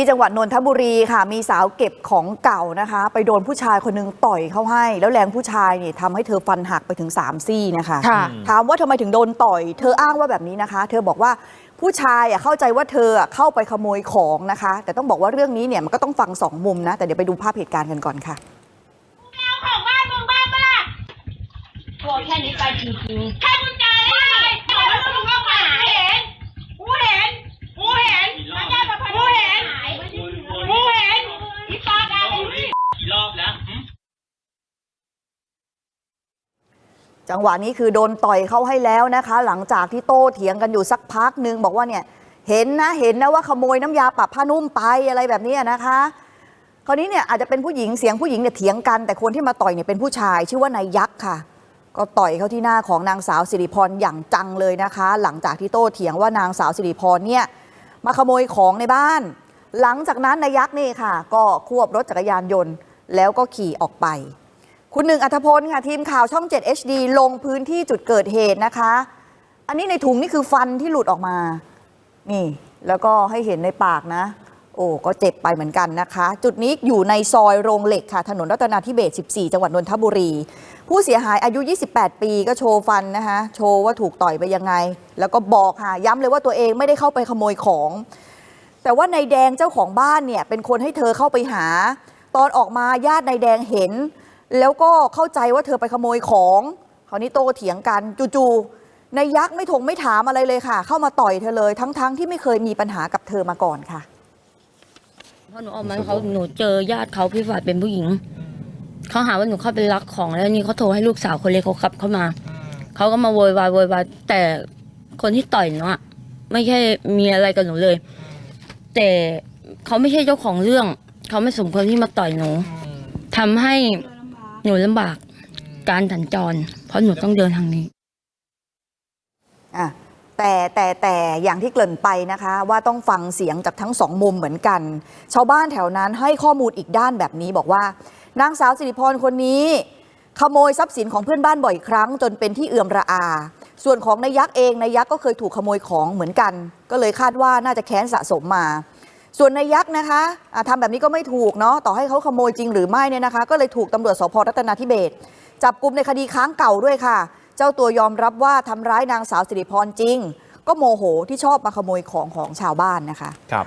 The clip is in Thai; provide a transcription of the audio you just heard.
ที่จังหวัดนนทบุรีค่ะ มีสาวเก็บของเก่านะคะ ไปโดนผู้ชายคนหนึงต่อยเข้าให้ แล้วแรงผู้ชายนี่ทำให้เธอฟันหักไปถึง 3 ซี่นะคะค่ะถามว่าทำไมถึงโดนต่อย เธออ้างว่าแบบนี้นะคะ เธอบอกว่าผู้ชายอะเข้าใจว่าเธออะเข้าไปขโมยของนะคะ แต่ต้องบอกว่าเรื่องนี้เนี่ยมันก็ต้องฟังสองมุมนะ แต่เดี๋ยวไปดูภาพเหตุการณ์กันก่อนค่ะเอาของบ้านมึงบ้านปะล่ะตัวแค่นี้ไปจริงแค่กุญแจได้ไงบอกแล้วมึงเข้ามาเห็นกูเห็นกูเห็นไม่ใช่มากูเห็นกูเห็นอีปากอะไรนี่ กี่รอบแล้วหึ จังหวะนี้คือโดนต่อยเข้าให้แล้วนะคะ หลังจากที่โต้เถียงกันอยู่สักพักหนึ่งบอกว่าเนี่ยเห็นนะเห็นนะว่าขโมยน้ำยาปรับผ้านุ่มไปอะไรแบบนี้นะคะ คราวนี้เนี่ยอาจจะเป็นผู้หญิงเสียงผู้หญิงเนี่ยเถียงกัน แต่คนที่มาต่อยเนี่ยเป็นผู้ชาย ชื่อว่านายยักษ์ค่ะ ก็ต่อยเข้าที่หน้าของนางสาวสิริพรอย่างจังเลยนะคะ หลังจากที่โต้เถียงว่านางสาวสิริพรเนี่ยมาขโมยของในบ้าน หลังจากนั้นนายยักษ์นี่ค่ะ ก็ควบรถจักรยานยนต์ แล้วก็ขี่ออกไป คุณหนึ่งอัธพลค่ะ ทีมข่าวช่อง 7 HD ลงพื้นที่จุดเกิดเหตุนะคะ อันนี้ในถุงนี่คือฟันที่หลุดออกมา นี่ แล้วก็ให้เห็นในปากนะ โอ้ก็เจ็บไปเหมือนกันนะคะ จุดนี้อยู่ในซอยโรงเหล็กค่ะ ถนนรัตนาธิเบศ14 จังหวัดนนทบุรี ผู้เสียหายอายุ 28 ปีก็โชว์ฟันนะคะ โชว์ว่าถูกต่อยไปยังไง แล้วก็บอกค่ะย้ำเลยว่าตัวเองไม่ได้เข้าไปขโมยของ แต่ว่านายแดงเจ้าของบ้านเนี่ยเป็นคนให้เธอเข้าไปหา ตอนออกมาญาตินายแดงเห็น แล้วก็เข้าใจว่าเธอไปขโมยของคราวนี้โตเถียงกันจู่ๆนายยักษ์ไม่ถงไม่ถามอะไรเลยค่ะ เข้ามาต่อยเธอเลยทั้งๆที่ไม่เคยมีปัญหากับเธอมาก่อนค่ะ พอหนูออกมาเขาหนูเจอญาติเขาพี่ฝาดเป็นผู้หญิง เขาหาว่าหนูเข้าไปลักของแล้วนี่เขาโทรให้ลูกสาวคนเล็กเขาขับเข้ามา เขาก็มาโวยวายโวยวายแต่คนที่ต่อยหนูอะไม่ใช่มีอะไรกับหนูเลย แต่เขาไม่ใช่เจ้าของเรื่อง เขาไม่สมควรที่มาต่อยหนูทำให้ หนูลำบากการสัญจร เพราะหนูต้องเดินทางนี้ อะแต่แต่แต่อย่างที่เกริ่นไปนะคะ ว่าต้องฟังเสียงจากทั้งสองมุมเหมือนกัน ชาวบ้านแถวนั้นให้ข้อมูลอีกด้านแบบนี้บอกว่านางสาวสิริพรคนนี้ ขโมยทรัพย์สินของเพื่อนบ้านบ่อยครั้ง จนเป็นที่เอื่อมระอา ส่วนของนายยักษ์เองนายยักษ์ก็เคยถูกขโมยของเหมือนกัน ก็เลยคาดว่าน่าจะแค้นสะสมมา ส่วนนายยักษ์นะคะะทำแบบนี้ก็ไม่ถูกเนาะต่อให้เขาขโมยจริงหรือไม่เนี่ยนะคะ ก็เลยถูกตำรวจสพรัตนาธิเบศจับกลุ่มในคดีค้างเก่าด้วยค่ะ เจ้าตัวยอมรับว่าทำร้ายนางสาวสิริพรจริง ก็โมโหที่ชอบมาขโมยของของชาวบ้านนะคะ ครับ